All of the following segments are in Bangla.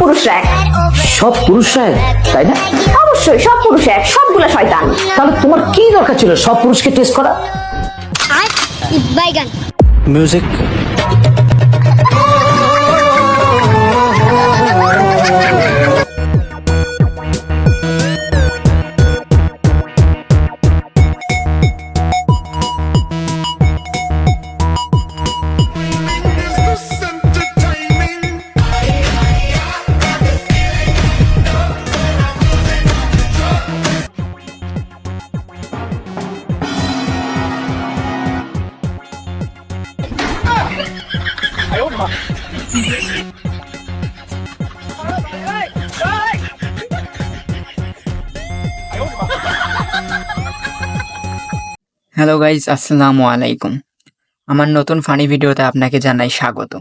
পুরুষরা এক। সব পুরুষরা এক, তাই না? অবশ্যই সব পুরুষ এক সবগুলো শয়তান। তাহলে তোমার কি দরকার ছিল সব পুরুষকে টেস্ট করা? বাইগান। মিউজিক হ্যালো গাইজ আসসালামু আলাইকুম আমার নতুন ফানি ভিডিওতে আপনাকে জানাই স্বাগত।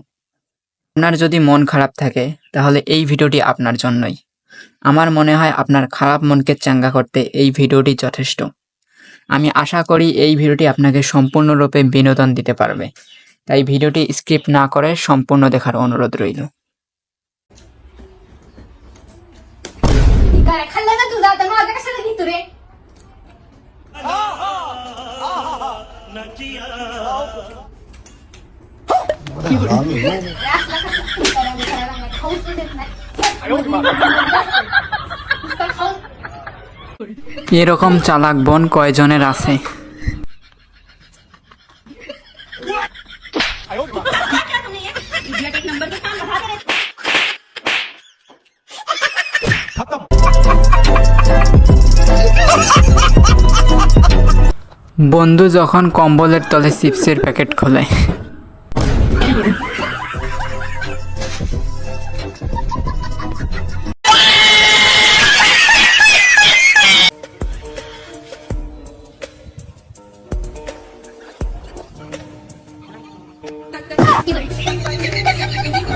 আপনার যদি মন খারাপ থাকে, তাহলে এই ভিডিওটি আপনার জন্যই। আমার মনে হয় আপনার খারাপ মনকে চাঙ্গা করতে এই ভিডিওটি যথেষ্ট। আমি আশা করি এই ভিডিওটি আপনাকে সম্পূর্ণরূপে বিনোদন দিতে পারবে। তাই ভিডিওটি স্ক্রিপ্ট না করে সম্পূর্ণ দেখার অনুরোধ রইল। এরকম চালাক বন কয়জনের আছে? माझं कशाला घेतो रे खाऊच देत नाही नुसतं खाऊन এরকম চালাক বোন কয়জনের আছে বন্ধু যখন কম্বলের তলে চিপসের প্যাকেট খোলে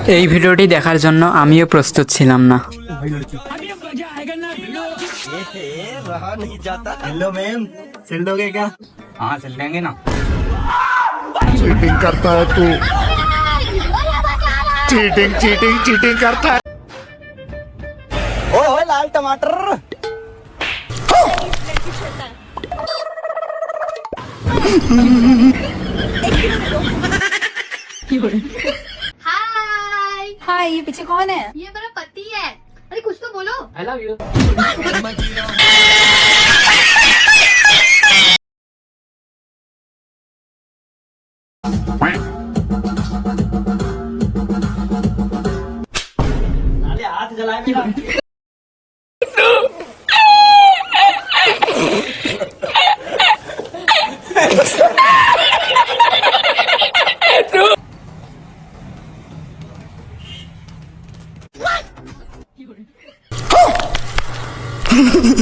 এই ভিডিওটি দেখার জন্য আমিও প্রস্তুত ছিলাম না। টমাটর কি है ये पीछे कौन है? ये मेरा पति है। अरे कुछ तो बोलो। आई लव यू हाथ जलाए Mm-hmm.